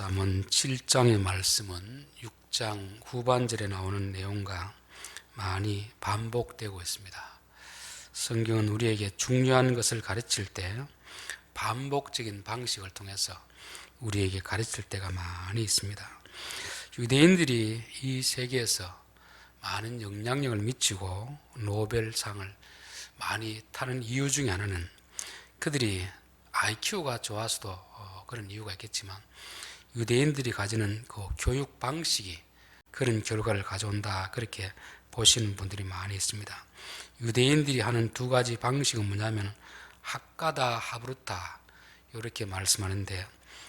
잠언 7장의 말씀은 6장 후반절에 나오는 내용과 많이 반복되고 있습니다. 성경은 우리에게 중요한 것을 가르칠 때 반복적인 방식을 통해서 우리에게 가르칠 때가 많이 있습니다. 유대인들이 이 세계에서 많은 영향력을 미치고 노벨상을 많이 타는 이유 중에 하나는 그들이 IQ가 좋아서도 어, 그런 이유가 있겠지만 유대인들이 가지는 그 교육 방식이 그런 결과를 가져온다 그렇게 보시는 분들이 많이 있습니다. 유대인들이 하는 두 가지 방식은 뭐냐면 학가다 하브루타 이렇게 말씀하는데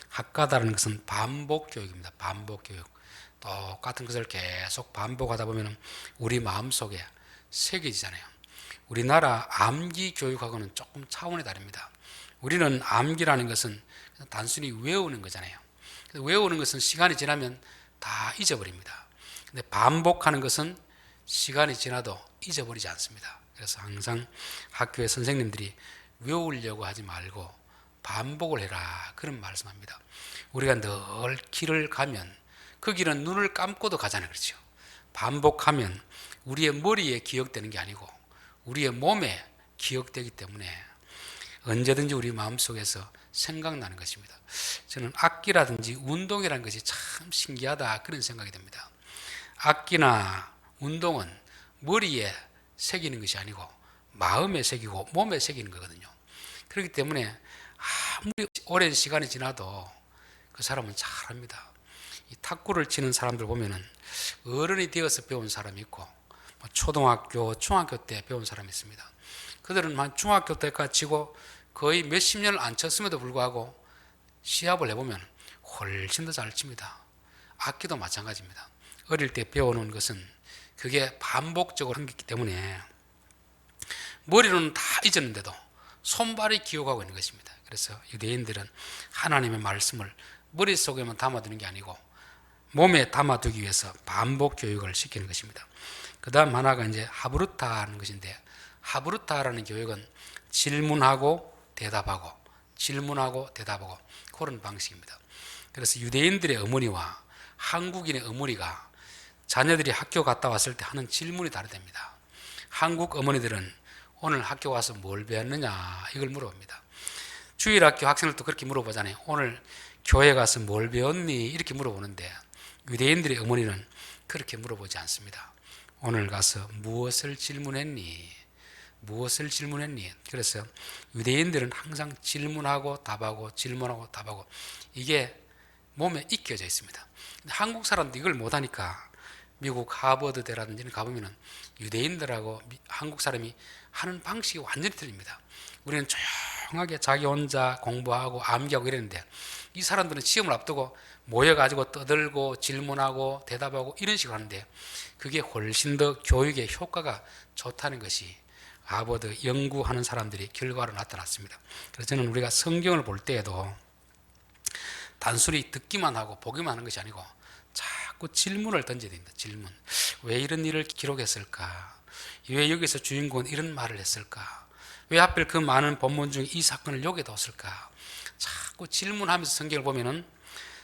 학가다라는 것은 반복 교육입니다. 반복 교육. 똑같은 것을 계속 반복하다 보면 우리 마음속에 새겨지잖아요. 우리나라 암기 교육하고는 조금 차원이 다릅니다. 우리는 암기라는 것은 단순히 외우는 거잖아요. 외우는 것은 시간이 지나면 다 잊어버립니다. 근데 반복하는 것은 시간이 지나도 잊어버리지 않습니다. 그래서 항상 학교의 선생님들이 외우려고 하지 말고 반복을 해라. 그런 말씀합니다. 우리가 늘 길을 가면 그 길은 눈을 감고도 가잖아요. 그렇죠? 반복하면 우리의 머리에 기억되는 게 아니고 우리의 몸에 기억되기 때문에 언제든지 우리 마음속에서 생각나는 것입니다. 저는 악기라든지 운동이라는 것이 참 신기하다 그런 생각이 듭니다. 악기나 운동은 머리에 새기는 것이 아니고 마음에 새기고 몸에 새기는 거거든요. 그렇기 때문에 아무리 오랜 시간이 지나도 그 사람은 잘합니다. 이 탁구를 치는 사람들 보면은 어른이 되어서 배운 사람이 있고 뭐 초등학교, 중학교 때 배운 사람이 있습니다. 그들은 한 중학교 때까지 치고 거의 몇십 년을 안 쳤음에도 불구하고 시합을 해보면 훨씬 더 잘 칩니다. 악기도 마찬가지입니다. 어릴 때 배워놓은 것은 그게 반복적으로 한기 때문에 머리로는 다 잊었는데도 손발이 기억하고 있는 것입니다. 그래서 유대인들은 하나님의 말씀을 머릿속에만 담아두는 게 아니고 몸에 담아두기 위해서 반복 교육을 시키는 것입니다. 그 다음 하나가 이제 하브루타하는 것인데 하브루타라는 교육은 질문하고 대답하고 질문하고 대답하고 그런 방식입니다. 그래서 유대인들의 어머니와 한국인의 어머니가 자녀들이 학교 갔다 왔을 때 하는 질문이 다르답니다. 한국 어머니들은 오늘 학교 와서 뭘 배웠느냐 이걸 물어봅니다. 주일 학교 학생들도 그렇게 물어보잖아요. 오늘 교회 가서 뭘 배웠니 이렇게 물어보는데 유대인들의 어머니는 그렇게 물어보지 않습니다. 오늘 가서 무엇을 질문했니? 무엇을 질문했니? 그래서 유대인들은 항상 질문하고 답하고 질문하고 답하고 이게 몸에 익혀져 있습니다. 한국 사람도 이걸 못하니까 미국 하버드대라든지 가보면은 유대인들하고 한국 사람이 하는 방식이 완전히 틀립니다. 우리는 조용하게 자기 혼자 공부하고 암기하고 이랬는데 이 사람들은 시험을 앞두고 모여가지고 떠들고 질문하고 대답하고 이런 식으로 하는데 그게 훨씬 더 교육의 효과가 좋다는 것이 하버드 연구하는 사람들이 결과로 나타났습니다. 그래서 저는 우리가 성경을 볼 때에도 단순히 듣기만 하고 보기만 하는 것이 아니고 자꾸 질문을 던져야 됩니다. 질문. 왜 이런 일을 기록했을까? 왜 여기서 주인공은 이런 말을 했을까? 왜 하필 그 많은 본문 중에 이 사건을 여기에 뒀을까? 자꾸 질문하면서 성경을 보면은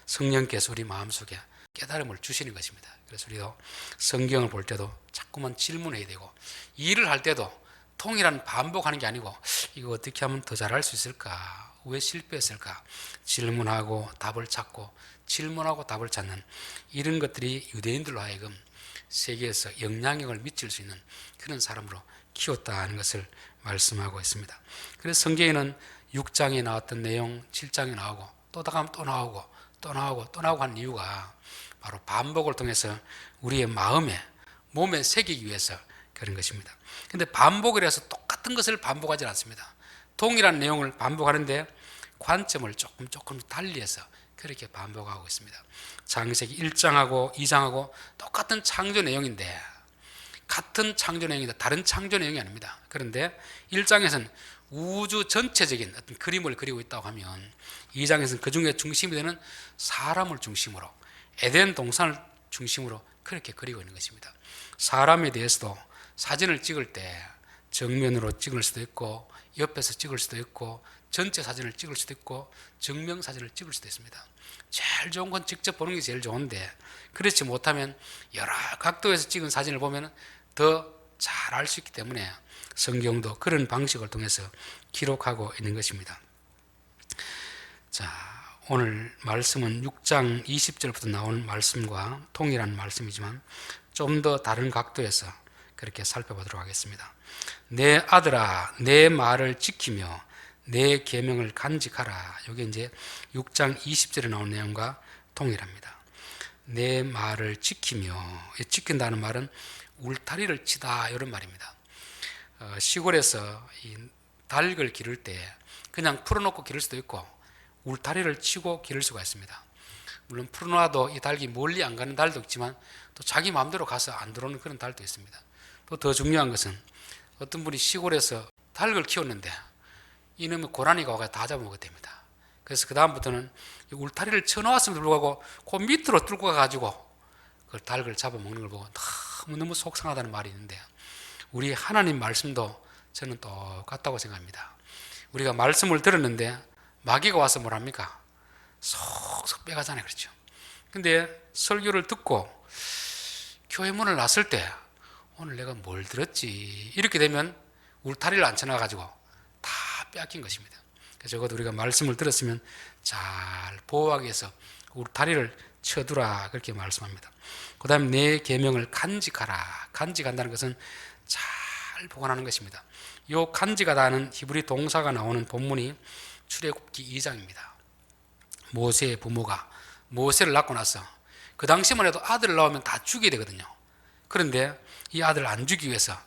성령께서 우리 마음속에 깨달음을 주시는 것입니다. 그래서 우리도 성경을 볼 때도 자꾸만 질문해야 되고 일을 할 때도 통일한 반복하는 게 아니고 이거 어떻게 하면 더 잘할 수 있을까? 왜 실패했을까? 질문하고 답을 찾고 질문하고 답을 찾는 이런 것들이 유대인들로 하여금 세계에서 영향력을 미칠 수 있는 그런 사람으로 키웠다는 것을 말씀하고 있습니다. 그래서 성경에는 6장에 나왔던 내용 7장에 나오고 또 나가면 또 나오고 또 나오고 또 나오고 하는 이유가 바로 반복을 통해서 우리의 마음에 몸에 새기기 위해서 그런 것입니다. 근데 반복을 해서 똑같은 것을 반복하지 않습니다. 동일한 내용을 반복하는데 관점을 조금 조금 달리해서 그렇게 반복하고 있습니다. 창세기 1장하고 2장하고 똑같은 창조 내용인데 같은 창조 내용인데 다른 창조 내용이 아닙니다. 그런데 1장에서는 우주 전체적인 어떤 그림을 그리고 있다고 하면 2장에서는 그 중에 중심이 되는 사람을 중심으로 에덴 동산을 중심으로 그렇게 그리고 있는 것입니다. 사람에 대해서도 사진을 찍을 때 정면으로 찍을 수도 있고 옆에서 찍을 수도 있고 전체 사진을 찍을 수도 있고 증명 사진을 찍을 수도 있습니다. 제일 좋은 건 직접 보는 게 제일 좋은데 그렇지 못하면 여러 각도에서 찍은 사진을 보면 더 잘 알 수 있기 때문에 성경도 그런 방식을 통해서 기록하고 있는 것입니다. 자, 오늘 말씀은 6장 20절부터 나온 말씀과 동일한 말씀이지만 좀 더 다른 각도에서 그렇게 살펴보도록 하겠습니다. 내 아들아, 내 말을 지키며 내 계명을 간직하라. 이게 이제 6장 20절에 나온 내용과 동일합니다. 내 말을 지키며 지킨다는 말은 울타리를 치다 이런 말입니다. 어, 시골에서 이 닭을 기를 때 그냥 풀어놓고 기를 수도 있고 울타리를 치고 기를 수가 있습니다. 물론 풀어놔도 이 닭이 멀리 안 가는 달도 있지만 또 자기 마음대로 가서 안 들어오는 그런 달도 있습니다. 또 더 중요한 것은 어떤 분이 시골에서 닭을 키웠는데 이놈의 고라니가 와서 다 잡아먹게 됩니다. 그래서 그 다음부터는 울타리를 쳐놓았음에도 불구하고 그 밑으로 뚫고 가가지고 그 닭을 잡아먹는 걸 보고 너무너무 속상하다는 말이 있는데 우리 하나님 말씀도 저는 똑같다고 생각합니다. 우리가 말씀을 들었는데 마귀가 와서 뭐랍니까? 속속 빼가잖아요. 그렇죠. 근데 설교를 듣고 교회 문을 났을 때 오늘 내가 뭘 들었지? 이렇게 되면 울타리를 안 쳐놔가지고 다 빼앗긴 것입니다. 그래서 적어도 우리가 말씀을 들었으면 잘 보호하기 위해서 울타리를 쳐두라 그렇게 말씀합니다. 그 다음 내 계명을 간직하라. 간직한다는 것은 잘 보관하는 것입니다. 요 간직하다는 히브리 동사가 나오는 본문이 출애굽기 2장입니다. 모세의 부모가 모세를 낳고 나서 그 당시만 해도 아들을 낳으면 다 죽여야 되거든요. 그런데 이 아들을 안 죽이기 위해서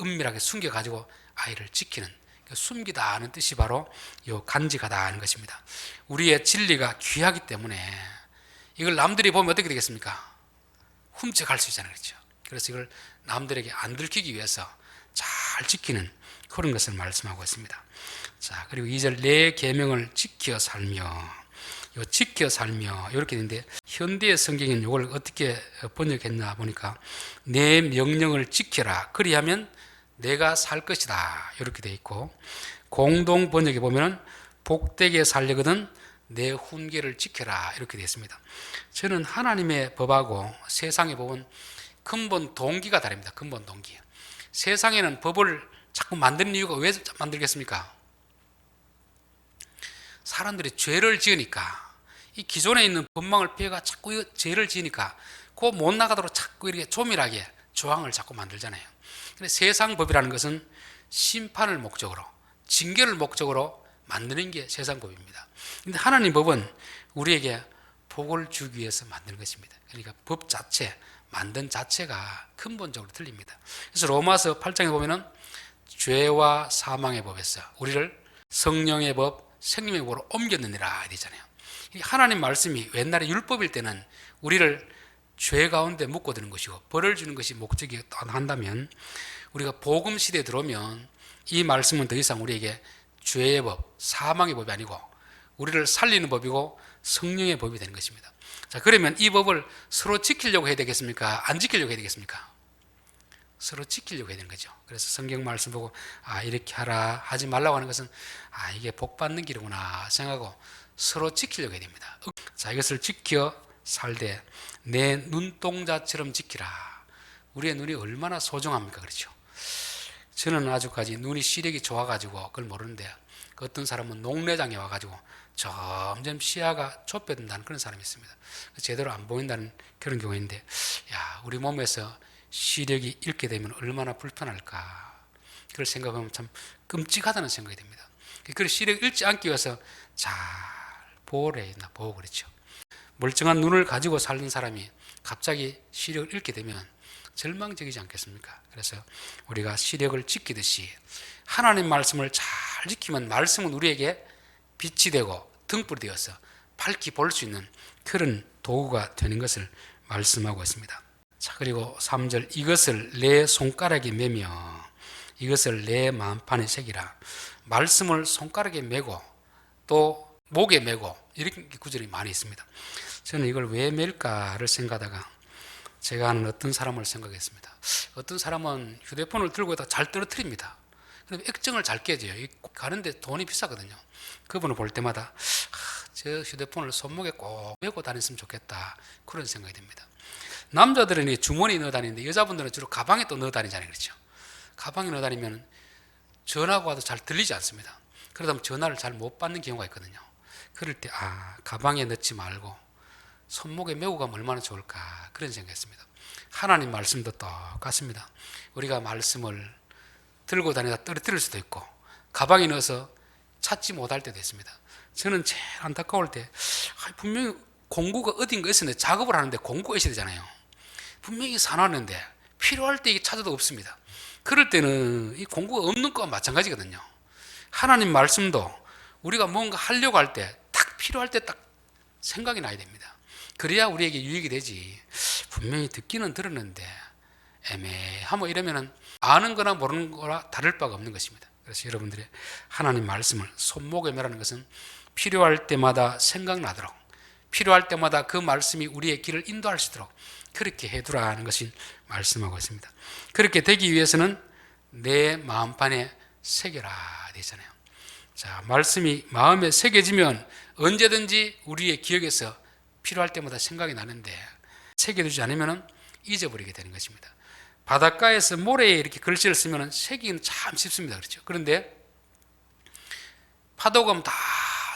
은밀하게 숨겨 가지고 아이를 지키는 그 숨기다 하는 뜻이 바로 요 간직하다 하는 것입니다. 우리의 진리가 귀하기 때문에 이걸 남들이 보면 어떻게 되겠습니까? 훔쳐갈 수 있잖아요. 그렇죠? 그래서 이걸 남들에게 안 들키기 위해서 잘 지키는 그런 것을 말씀하고 있습니다. 자, 그리고 2절 내 계명을 지켜 살며 요 지켜 살며 이렇게 있는데 현대의 성경은 이걸 어떻게 번역했나 보니까 내 명령을 지켜라 그리하면 내가 살 것이다 이렇게 돼 있고 공동 번역에 보면은 복되게 살려거든 내 훈계를 지켜라 이렇게 되어 있습니다. 저는 하나님의 법하고 세상의 법은 근본 동기가 다릅니다. 근본 동기. 세상에는 법을 자꾸 만드는 이유가 왜 만들겠습니까? 사람들이 죄를 지으니까 이 기존에 있는 법망을 피해가 자꾸 죄를 지으니까 그 못 나가도록 자꾸 이렇게 조밀하게 조항을 자꾸 만들잖아요. 근데 세상 법이라는 것은 심판을 목적으로 징계를 목적으로 만드는 게 세상 법입니다. 근데 하나님 법은 우리에게 복을 주기 위해서 만드는 것입니다. 그러니까 법 자체, 만든 자체가 근본적으로 틀립니다. 그래서 로마서 8장에 보면은 죄와 사망의 법에서 우리를 성령의 법, 생명의 법으로 옮겼느니라 되잖아요. 하나님 말씀이 옛날에 율법일 때는 우리를 죄 가운데 묶어두는 것이고 벌을 주는 것이 목적이 한다면 우리가 복음 시대에 들어오면 이 말씀은 더 이상 우리에게 죄의 법, 사망의 법이 아니고 우리를 살리는 법이고 성령의 법이 되는 것입니다. 자, 그러면 이 법을 서로 지키려고 해야 되겠습니까? 안 지키려고 해야 되겠습니까? 서로 지키려고 해야 되는 거죠. 그래서 성경 말씀 보고 아 이렇게 하라 하지 말라고 하는 것은 아 이게 복 받는 길이구나 생각하고 서로 지키려고 해야 됩니다. 자 이것을 지켜 살되 내 눈동자처럼 지키라. 우리의 눈이 얼마나 소중합니까? 그렇죠. 저는 아주까지 눈이 시력이 좋아가지고 그걸 모르는데 그 어떤 사람은 농내장에 와가지고 점점 시야가 좁혀진다는 그런 사람이 있습니다. 제대로 안 보인다는 그런 경우인데, 야 우리 몸에서 시력이 잃게 되면 얼마나 불편할까. 그걸 생각하면 참 끔찍하다는 생각이 듭니다. 그걸 시력 잃지 않기 위해서 잘 보호를 해야. 보호 그렇죠. 멀쩡한 눈을 가지고 살는 사람이 갑자기 시력을 잃게 되면 절망적이지 않겠습니까? 그래서 우리가 시력을 지키듯이 하나님 말씀을 잘 지키면 말씀은 우리에게 빛이 되고 등불이 되어서 밝히 볼 수 있는 그런 도구가 되는 것을 말씀하고 있습니다. 자, 그리고 3절 이것을 내 손가락에 매며 이것을 내 마음판에 새기라. 말씀을 손가락에 매고 또 목에 매고 이렇게 구절이 많이 있습니다. 저는 이걸 왜 맬까를 생각하다가 제가 아는 어떤 사람을 생각했습니다. 어떤 사람은 휴대폰을 들고 있다가 잘 떨어뜨립니다. 그럼 액정을 잘 깨져요. 이 가는데 돈이 비싸거든요. 그분을 볼 때마다 아, 저 휴대폰을 손목에 꼭 메고 다녔으면 좋겠다 그런 생각이 듭니다. 남자들은 이 주머니 넣어 다니는데 여자분들은 주로 가방에 또 넣어 다니잖아요, 그렇죠? 가방에 넣어 다니면 전화가 와도 잘 들리지 않습니다. 그러다 보면 전화를 잘 못 받는 경우가 있거든요. 그럴 때 아 가방에 넣지 말고 손목에 메고 가면 얼마나 좋을까 그런 생각했습니다. 하나님 말씀도 똑같습니다. 우리가 말씀을 들고 다니다 떨어뜨릴 수도 있고 가방에 넣어서 찾지 못할 때도 있습니다. 저는 제일 안타까울 때 아, 분명히 공구가 어딘가 있었는데 작업을 하는데 공구가 있어야 되잖아요. 분명히 사놨는데 필요할 때 찾아도 없습니다. 그럴 때는 이 공구가 없는 거와 마찬가지거든요. 하나님 말씀도 우리가 뭔가 하려고 할때딱 필요할 때 딱 생각이 나야 됩니다. 그래야 우리에게 유익이 되지. 분명히 듣기는 들었는데 애매하고 이러면은 아는 거나 모르는 거나 다를 바가 없는 것입니다. 그래서 여러분들의 하나님 말씀을 손목에 매라는 것은 필요할 때마다 생각나도록 필요할 때마다 그 말씀이 우리의 길을 인도할 수 있도록 그렇게 해두라는 것이 말씀하고 있습니다. 그렇게 되기 위해서는 내 마음판에 새겨라 되잖아요. 자, 말씀이 마음에 새겨지면 언제든지 우리의 기억에서 필요할 때마다 생각이 나는데 새겨두지 않으면 잊어버리게 되는 것입니다. 바닷가에서 모래에 이렇게 글씨를 쓰면 새기는 참 쉽습니다. 그렇죠? 그런데 파도가 오면 다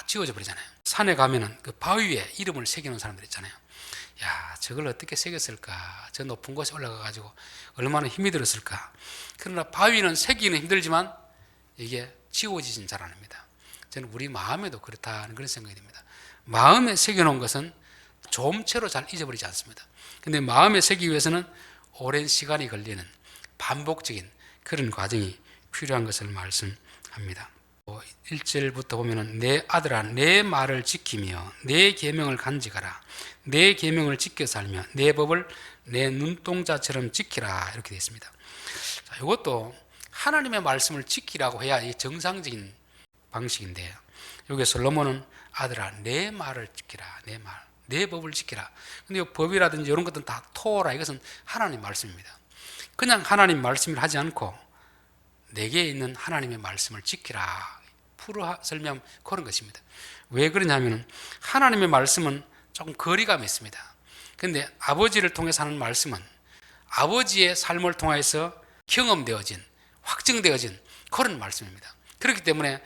지워져 버리잖아요. 산에 가면은 그 바위에 이름을 새기는 사람들 있잖아요. 야, 저걸 어떻게 새겼을까? 저 높은 곳에 올라가 가지고 얼마나 힘이 들었을까? 그러나 바위는 새기는 힘들지만 이게 지워지진 잘 않습니다. 저는 우리 마음에도 그렇다는 그런 생각이 듭니다. 마음에 새겨놓은 것은 좀채로 잘 잊어버리지 않습니다. 근데 마음에 새기 위해서는 오랜 시간이 걸리는 반복적인 그런 과정이 필요한 것을 말씀합니다. 1절부터 보면은 내 아들아 내 말을 지키며 내 계명을 간직하라 내 계명을 지켜 살며 내 법을 내 눈동자처럼 지키라 이렇게 되어 있습니다. 자, 이것도 하나님의 말씀을 지키라고 해야 이 정상적인 방식인데요. 여기 솔로몬은 아들아 내 말을 지키라 내 말, 내 법을 지키라. 근데 법이라든지 이런 것들은 다 토라 이것은 하나님 말씀입니다. 그냥 하나님 말씀을 하지 않고 내게 있는 하나님의 말씀을 지키라. 풀어 설명 그런 것입니다. 왜 그러냐면 하나님의 말씀은 조금 거리감이 있습니다. 근데 아버지를 통해서 하는 말씀은 아버지의 삶을 통해서 경험되어진 확증되어진 그런 말씀입니다. 그렇기 때문에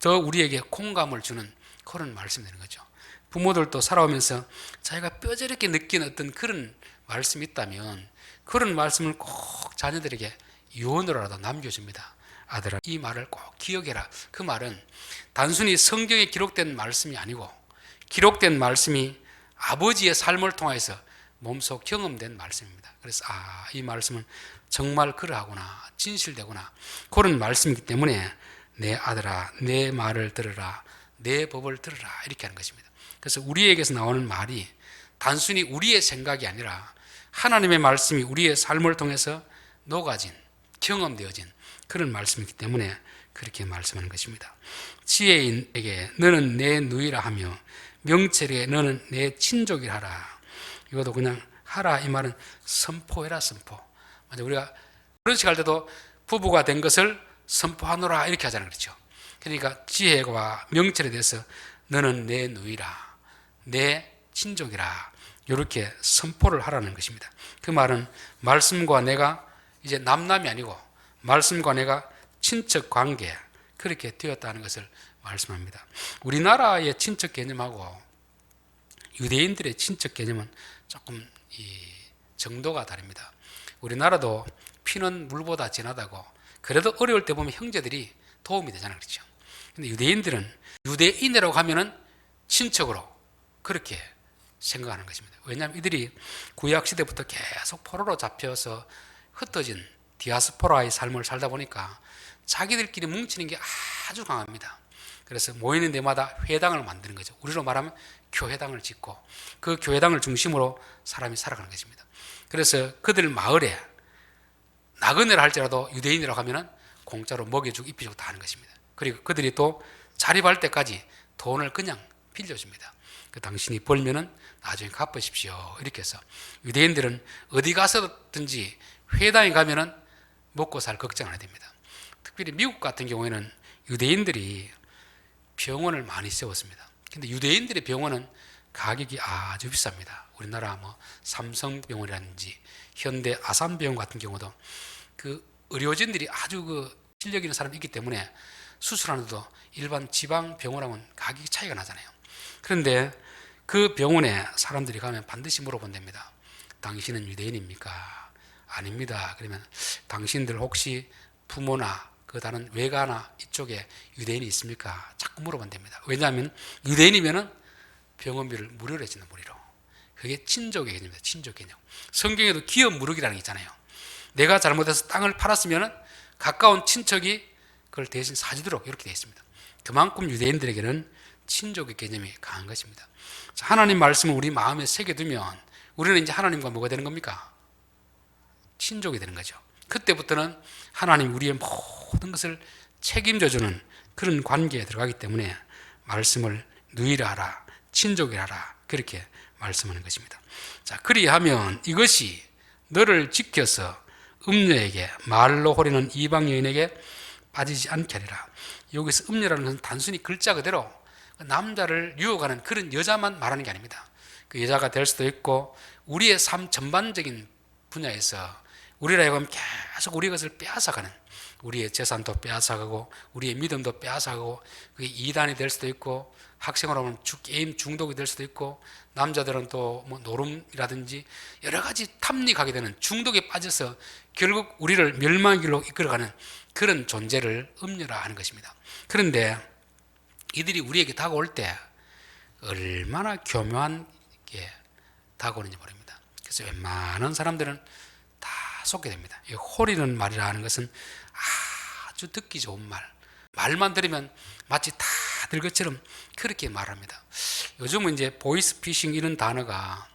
더 우리에게 공감을 주는 그런 말씀이 되는 거죠. 부모들도 살아오면서 자기가 뼈저리게 느낀 어떤 그런 말씀이 있다면 그런 말씀을 꼭 자녀들에게 유언으로라도 남겨줍니다. 아들아, 이 말을 꼭 기억해라. 그 말은 단순히 성경에 기록된 말씀이 아니고 기록된 말씀이 아버지의 삶을 통해서 몸속 경험된 말씀입니다. 그래서 아, 이 말씀은 정말 그러하구나. 진실되구나. 그런 말씀이기 때문에 내 아들아, 내 말을 들으라. 내 법을 들으라. 이렇게 하는 것입니다. 그래서 우리에게서 나오는 말이 단순히 우리의 생각이 아니라 하나님의 말씀이 우리의 삶을 통해서 녹아진, 경험되어진 그런 말씀이기 때문에 그렇게 말씀하는 것입니다. 지혜인에게 너는 내 누이라 하며 명철에 너는 내 친족이라 하라. 이것도 그냥 하라 이 말은 선포해라 선포. 맞아 우리가 결혼식 할 때도 부부가 된 것을 선포하노라 이렇게 하잖아요. 그렇죠? 그러니까 지혜와 명철에 대해서 너는 내 누이라. 내 친족이라. 이렇게 선포를 하라는 것입니다. 그 말은 말씀과 내가 이제 남남이 아니고 말씀과 내가 친척 관계 그렇게 되었다는 것을 말씀합니다. 우리나라의 친척 개념하고 유대인들의 친척 개념은 조금 이 정도가 다릅니다. 우리나라도 피는 물보다 진하다고 그래도 어려울 때 보면 형제들이 도움이 되잖아요. 그렇죠? 근데 유대인들은 유대인이라고 하면은 친척으로 그렇게 생각하는 것입니다. 왜냐하면 이들이 구약 시대부터 계속 포로로 잡혀서 흩어진 디아스포라의 삶을 살다 보니까 자기들끼리 뭉치는 게 아주 강합니다. 그래서 모이는 데마다 회당을 만드는 거죠. 우리로 말하면 교회당을 짓고 그 교회당을 중심으로 사람이 살아가는 것입니다. 그래서 그들 마을에 나그네를 할지라도 유대인이라고 하면 공짜로 먹여주고 입혀주고 다 하는 것입니다. 그리고 그들이 또 자립할 때까지 돈을 그냥 빌려줍니다. 그 당신이 벌면은 나중에 갚으십시오. 이렇게 해서 유대인들은 어디 가서든지 회당에 가면은 먹고 살 걱정 안 해야 됩니다. 특별히 미국 같은 경우에는 유대인들이 병원을 많이 세웠습니다. 근데 유대인들의 병원은 가격이 아주 비쌉니다. 우리나라 뭐 삼성병원이라든지 현대 아산병원 같은 경우도 그 의료진들이 아주 그 실력 있는 사람이 있기 때문에 수술하는데도 일반 지방 병원하고는 가격이 차이가 나잖아요. 그런데 그 병원에 사람들이 가면 반드시 물어본답니다. 당신은 유대인입니까? 아닙니다. 그러면 당신들 혹시 부모나 그 다른 외가나 이쪽에 유대인이 있습니까? 자꾸 물어본답니다. 왜냐하면 유대인이면은 병원비를 무료로 해주는 무리로. 그게 친족의 개념입니다. 친족 개념. 성경에도 기업 무르기라는 게 있잖아요. 내가 잘못해서 땅을 팔았으면은 가까운 친척이 그걸 대신 사주도록 이렇게 되어 있습니다. 그만큼 유대인들에게는 친족의 개념이 강한 것입니다. 자, 하나님 말씀을 우리 마음에 새겨두면 우리는 이제 하나님과 뭐가 되는 겁니까? 친족이 되는 거죠. 그때부터는 하나님 우리의 모든 것을 책임져주는 그런 관계에 들어가기 때문에 말씀을 누이라 하라, 친족이라 하라, 그렇게 말씀하는 것입니다. 자, 그리하면 이것이 너를 지켜서 음녀에게 말로 호리는 이방 여인에게 빠지지 않게 하리라. 여기서 음녀라는 것은 단순히 글자 그대로 남자를 유혹하는 그런 여자만 말하는 게 아닙니다. 그 여자가 될 수도 있고 우리의 삶 전반적인 분야에서 우리라 하여금 계속 우리 것을 빼앗아가는 우리의 재산도 빼앗아가고 우리의 믿음도 빼앗아가고 그게 이단이 될 수도 있고 학생으로 하면 게임 중독이 될 수도 있고 남자들은 또 뭐 노름이라든지 여러 가지 탐닉하게 되는 중독에 빠져서 결국 우리를 멸망의 길로 이끌어가는 그런 존재를 음녀라 하는 것입니다. 그런데 이들이 우리에게 다가올 때 얼마나 교묘한 게 다가오는지 모릅니다. 그래서 웬만한 사람들은 다 속게 됩니다. 이 호리는 말이라 하는 것은 아주 듣기 좋은 말. 말만 들으면 마치 다 들 것처럼 그렇게 말합니다. 요즘은 이제 보이스 피싱 이런 단어가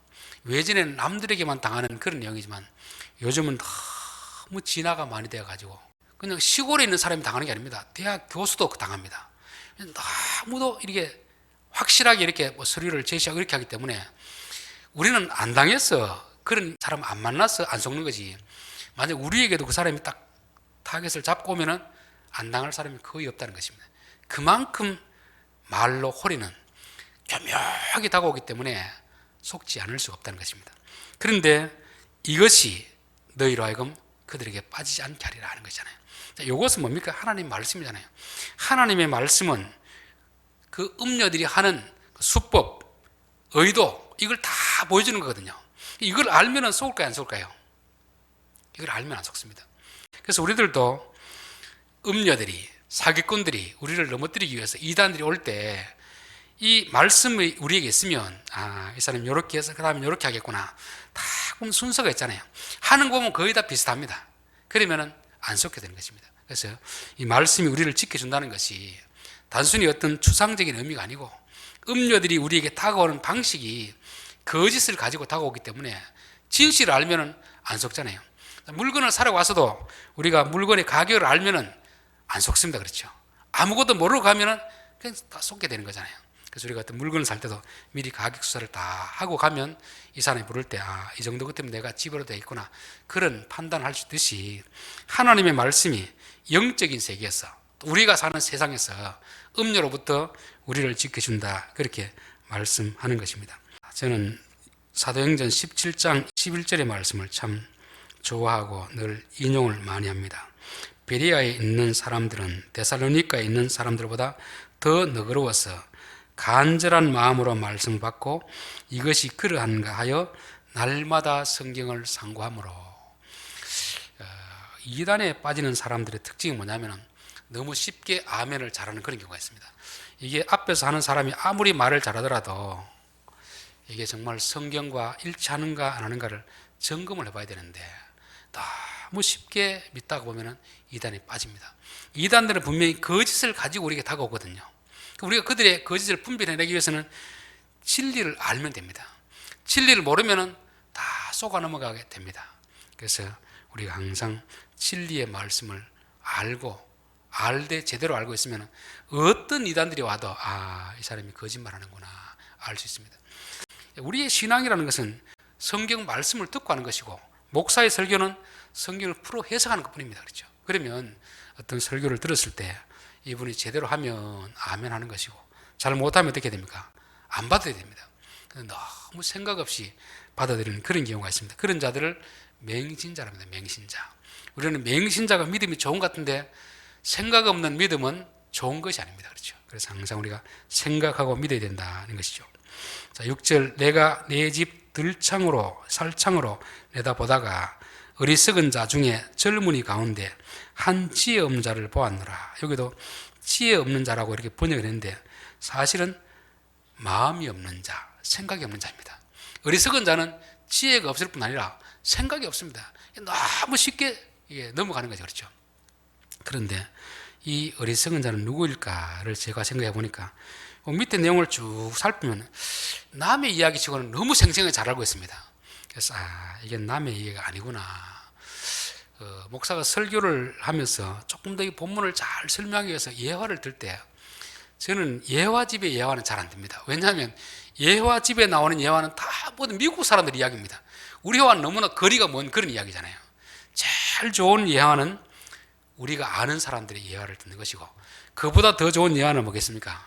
외전에는 남들에게만 당하는 그런 내용이지만 요즘은 너무 진화가 많이 되어가지고 그냥 시골에 있는 사람이 당하는 게 아닙니다. 대학 교수도 당합니다. 너무도 이렇게 확실하게 이렇게 뭐 서류를 제시하고 이렇게 하기 때문에 우리는 안 당했어. 그런 사람 안 만나서 안 속는 거지. 만약 우리에게도 그 사람이 딱 타겟을 잡고 오면은 안 당할 사람이 거의 없다는 것입니다. 그만큼 말로 호리는 교묘하게 다가오기 때문에 속지 않을 수가 없다는 것입니다. 그런데 이것이 너희로 하여금 그들에게 빠지지 않게 하리라 하는 것이잖아요. 자, 이것은 뭡니까? 하나님 말씀이잖아요. 하나님의 말씀은 그 음녀들이 하는 그 수법, 의도, 이걸 다 보여주는 거거든요. 이걸 알면 속을까요? 안 속을까요? 이걸 알면 안 속습니다. 그래서 우리들도 음녀들이, 사기꾼들이 우리를 넘어뜨리기 위해서 이단들이 올 때 이 말씀이 우리에게 있으면 아, 이 사람이 이렇게 해서 그다음에 이렇게 하겠구나. 다 순서가 있잖아요. 하는 거 보면 거의 다 비슷합니다. 그러면은 안 속게 되는 것입니다. 그래서 이 말씀이 우리를 지켜준다는 것이 단순히 어떤 추상적인 의미가 아니고 음녀들이 우리에게 다가오는 방식이 거짓을 가지고 다가오기 때문에 진실을 알면은 안 속잖아요. 물건을 사러 와서도 우리가 물건의 가격을 알면은 안 속습니다. 그렇죠. 아무것도 모르고 가면은 그냥 다 속게 되는 거잖아요. 그래서 우리가 어떤 물건을 살 때도 미리 가격 수사를 다 하고 가면 이 사람이 부를 때, 아, 이 정도 같으면 내가 집으로 되어 있구나. 그런 판단을 할 수 있듯이 하나님의 말씀이 영적인 세계에서 우리가 사는 세상에서 음료로부터 우리를 지켜준다. 그렇게 말씀하는 것입니다. 저는 사도행전 17장 11절의 말씀을 참 좋아하고 늘 인용을 많이 합니다. 베리아에 있는 사람들은 데살로니카에 있는 사람들보다 더 너그러워서 간절한 마음으로 말씀 받고 이것이 그러한가 하여 날마다 성경을 상고함으로 어, 이단에 빠지는 사람들의 특징이 뭐냐면 너무 쉽게 아멘을 잘하는 그런 경우가 있습니다. 이게 앞에서 하는 사람이 아무리 말을 잘하더라도 이게 정말 성경과 일치하는가 안 하는가를 점검을 해봐야 되는데 너무 쉽게 믿다가 보면 이단에 빠집니다. 이단들은 분명히 거짓을 가지고 우리에게 다가오거든요. 우리가 그들의 거짓을 분별해내기 위해서는 진리를 알면 됩니다. 진리를 모르면 다 속아 넘어가게 됩니다. 그래서 우리가 항상 진리의 말씀을 알고 알되 제대로 알고 있으면 어떤 이단들이 와도 아, 이 사람이 거짓말하는구나 알 수 있습니다. 우리의 신앙이라는 것은 성경 말씀을 듣고 하는 것이고 목사의 설교는 성경을 풀어 해석하는 것뿐입니다. 그렇죠? 그러면 어떤 설교를 들었을 때 이분이 제대로 하면 아멘 하는 것이고 잘 못하면 어떻게 됩니까? 안 받아야 됩니다. 너무 생각 없이 받아들이는 그런 경우가 있습니다. 그런 자들을 맹신자랍니다. 맹신자. 우리는 맹신자가 믿음이 좋은 것 같은데 생각 없는 믿음은 좋은 것이 아닙니다. 그렇죠? 그래서 항상 우리가 생각하고 믿어야 된다는 것이죠. 자, 6절 내가 내 집 들창으로 살창으로 내다보다가 어리석은 자 중에 젊은이 가운데 한 지혜 없는 자를 보았노라. 여기도 지혜 없는 자라고 이렇게 번역을 했는데 사실은 마음이 없는 자, 생각이 없는 자입니다. 어리석은 자는 지혜가 없을 뿐 아니라 생각이 없습니다. 너무 쉽게 넘어가는 거죠. 그렇죠? 그런데 이 어리석은 자는 누구일까를 제가 생각해 보니까 밑에 내용을 쭉 살피면 남의 이야기 치고는 너무 생생하게 잘 알고 있습니다. 그래서 아 이게 남의 이야기가 아니구나. 어, 목사가 설교를 하면서 조금 더 이 본문을 잘 설명하기 위해서 예화를 들 때 저는 예화 집의 예화는 잘 안 됩니다. 왜냐하면 예화 집에 나오는 예화는 다 모든 미국 사람들 이야기입니다. 우리와는 너무나 거리가 먼 그런 이야기잖아요. 제일 좋은 예화는 우리가 아는 사람들의 예화를 듣는 것이고 그보다 더 좋은 예화는 뭐겠습니까?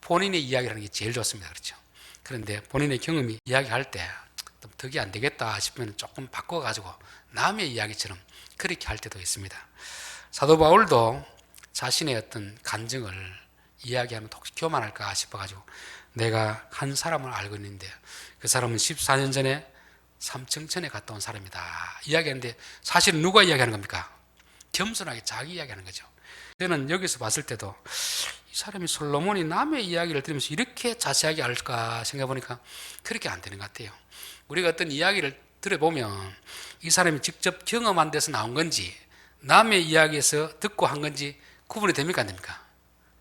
본인의 이야기라는 게 제일 좋습니다. 그렇죠? 그런데 본인의 경험이 이야기할 때 덕이 안 되겠다 싶으면 조금 바꿔가지고 남의 이야기처럼 그렇게 할 때도 있습니다. 사도 바울도 자신의 어떤 간증을 이야기하면 혹시 교만할까 싶어가지고 내가 한 사람을 알고 있는데 그 사람은 14년 전에 삼청천에 갔다 온 사람이다. 이야기하는데 사실은 누가 이야기하는 겁니까? 겸손하게 자기 이야기하는 거죠. 저는 여기서 봤을 때도 이 사람이 솔로몬이 남의 이야기를 들으면서 이렇게 자세하게 알까 생각해 보니까 그렇게 안 되는 것 같아요. 우리가 어떤 이야기를 들어보면 이 사람이 직접 경험한 데서 나온 건지 남의 이야기에서 듣고 한 건지 구분이 됩니까 안 됩니까?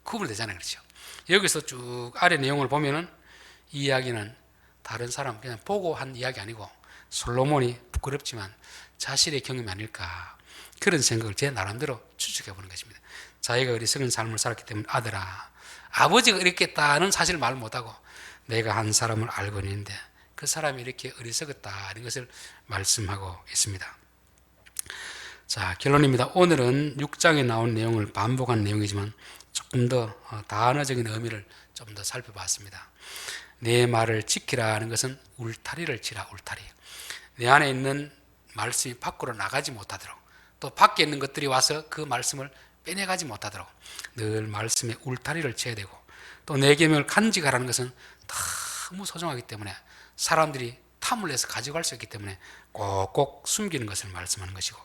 구분이 되잖아요. 그렇죠? 여기서 쭉 아래 내용을 보면은 이 이야기는 다른 사람 그냥 보고 한 이야기 아니고 솔로몬이 부끄럽지만 자신의 경험이 아닐까 그런 생각을 제 나름대로 추측해 보는 것입니다. 자기가 어리석은 삶을 살았기 때문에 아들아 아버지가 이랬겠다는 사실 말 못하고 내가 한 사람을 알고 있는데 그 사람이 이렇게 어리석었다는 것을 말씀하고 있습니다. 자 결론입니다. 오늘은 6장에 나온 내용을 반복한 내용이지만 조금 더 어, 단어적인 의미를 좀 더 살펴봤습니다. 내 말을 지키라는 것은 울타리를 치라 울타리. 내 안에 있는 말씀이 밖으로 나가지 못하도록 또 밖에 있는 것들이 와서 그 말씀을 빼내가지 못하도록 늘 말씀에 울타리를 쳐야 되고 또 내 계명을 간직하라는 것은 너무 소중하기 때문에 사람들이 탐을 내서 가져갈 수 있기 때문에 꼭꼭 숨기는 것을 말씀하는 것이고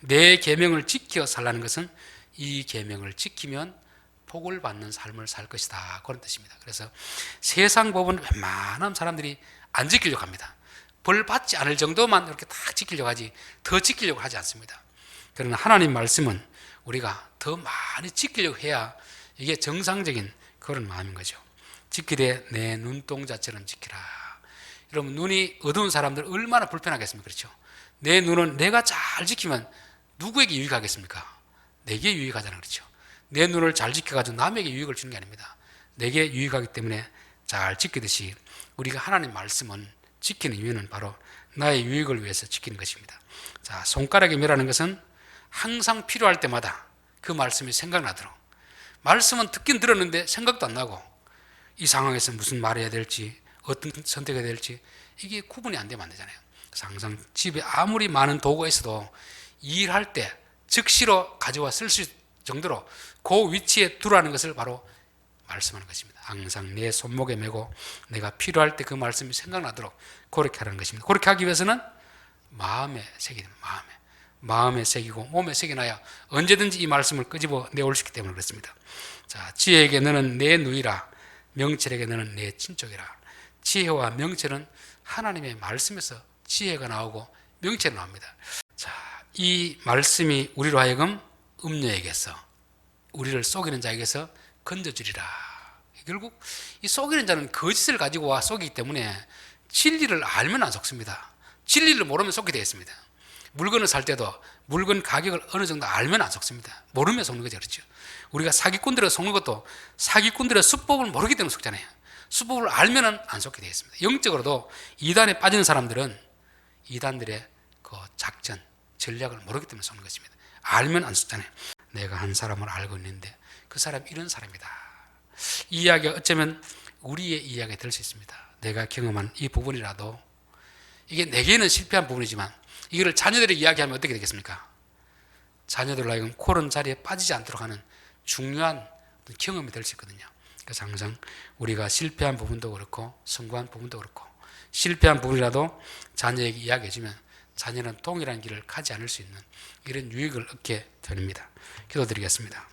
내 계명을 지켜 살라는 것은 이 계명을 지키면 복을 받는 삶을 살 것이다 그런 뜻입니다. 그래서 세상 법은 웬만한 사람들이 안 지키려고 합니다. 벌 받지 않을 정도만 이렇게 딱 지키려고 하지 더 지키려고 하지 않습니다. 그러나 하나님 말씀은 우리가 더 많이 지키려고 해야 이게 정상적인 그런 마음인 거죠. 지키되 내 눈동자처럼 지키라. 여러분 눈이 어두운 사람들 얼마나 불편하겠습니까? 그렇죠? 내 눈은 내가 잘 지키면 누구에게 유익하겠습니까? 내게 유익하잖아요. 그렇죠? 내 눈을 잘 지켜가지고 남에게 유익을 주는 게 아닙니다. 내게 유익하기 때문에 잘 지키듯이 우리가 하나님 말씀은 지키는 이유는 바로 나의 유익을 위해서 지키는 것입니다. 자, 손가락에 매라는 것은 항상 필요할 때마다 그 말씀이 생각나도록 말씀은 듣긴 들었는데 생각도 안 나고 이 상황에서 무슨 말을 해야 될지 어떤 선택해야 될지 이게 구분이 안 되면 안 되잖아요. 그래서 항상 집에 아무리 많은 도구가 있어도 일할 때 즉시로 가져와 쓸 수 정도로 그 위치에 두라는 것을 바로 말씀하는 것입니다. 항상 내 손목에 메고 내가 필요할 때 그 말씀이 생각나도록 그렇게 하라는 것입니다. 그렇게 하기 위해서는 마음에 새기는 마음에 마음에 새기고 몸에 새겨놔야 언제든지 이 말씀을 끄집어 내올 수 있기 때문에 그렇습니다. 자, 지혜에게 너는 내 누이라 명철에게 너는 내 친족이라. 지혜와 명철은 하나님의 말씀에서 지혜가 나오고 명철이 나옵니다. 자, 이 말씀이 우리로 하여금 음녀에게서 우리를 속이는 자에게서 건져주리라. 결국 이 속이는 자는 거짓을 가지고 와 속이기 때문에 진리를 알면 안 속습니다. 진리를 모르면 속게 되겠습니다. 물건을 살 때도 물건 가격을 어느 정도 알면 안 속습니다. 모르면 속는 거죠. 그렇죠. 우리가 사기꾼들을 속는 것도 사기꾼들의 수법을 모르기 때문에 속잖아요. 수법을 알면은 안 속게 되겠습니다. 영적으로도 이단에 빠지는 사람들은 이단들의 그 작전, 전략을 모르기 때문에 속는 것입니다. 알면 안 속잖아요. 내가 한 사람을 알고 있는데 그 사람 이런 사람이다. 이 이야기가 어쩌면 우리의 이야기가 될 수 있습니다. 내가 경험한 이 부분이라도 이게 내게는 실패한 부분이지만 이거를 자녀들에게 이야기하면 어떻게 되겠습니까? 자녀들로 하여금 그런 자리에 빠지지 않도록 하는 중요한 경험이 될 수 있거든요. 그래서 항상 우리가 실패한 부분도 그렇고 성공한 부분도 그렇고 실패한 부분이라도 자녀에게 이야기해주면 자녀는 동일한 길을 가지 않을 수 있는 이런 유익을 얻게 됩니다. 기도드리겠습니다.